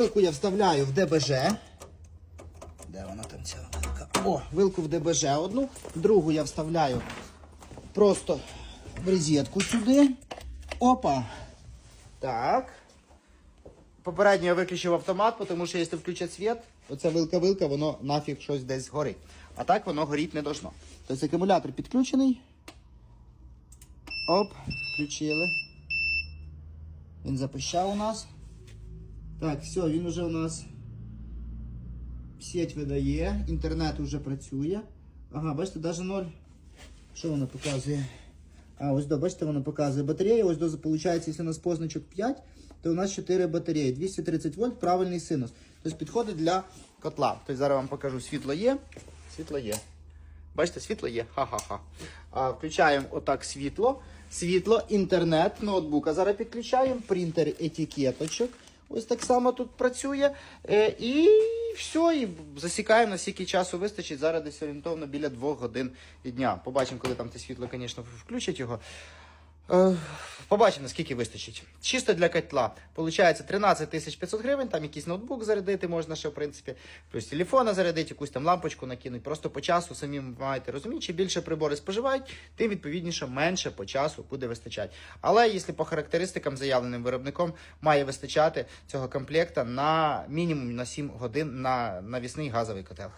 Вилку я вставляю в ДБЖ. Де вона там ця вилка? О, вилку в ДБЖ одну. Другу я вставляю просто в розетку сюди. Опа. Так. Попередньо я виключив автомат, тому що якщо включать світ, оця вилка-вилка, воно нафіг щось десь горить. А так воно горіти не должно. Тобто акумулятор підключений. Оп, включили. Він запищав у нас. Так, все, він уже у нас сеть видає, інтернет вже працює. Ага, бачите, навіть ноль. Що воно показує? А, ось до, бачите, воно показує батарея. Ось до, виходить, якщо у нас позначок 5, то у нас 4 батареї. 230 вольт, правильний синус. Тобто підходить для котла. Тобто зараз вам покажу, світло є. Світло є. Бачите, світло є. Ха-ха-ха. А, включаємо отак світло. Світло, інтернет, ноутбука. Зараз підключаємо, принтер етикеточок. Ось так само тут працює. Е, і все, і засікаємо, наскільки часу вистачить. Зараз десь орієнтовно біля 2 годин дня. Побачимо, коли там те світло, звісно, включать його. Е, Побачимо, наскільки вистачить. Чисто для котла. Получається 13 тисяч 500 гривень, там якийсь ноутбук зарядити можна ще, в принципі, плюс телефона зарядити, якусь там лампочку накинути. Просто по часу самі маєте розуміти, чим більше прибори споживають, тим відповідніше менше по часу буде вистачати. Але якщо по характеристикам заявленим виробником має вистачати цього комплекта на мінімум на 7 годин на навісний газовий котел.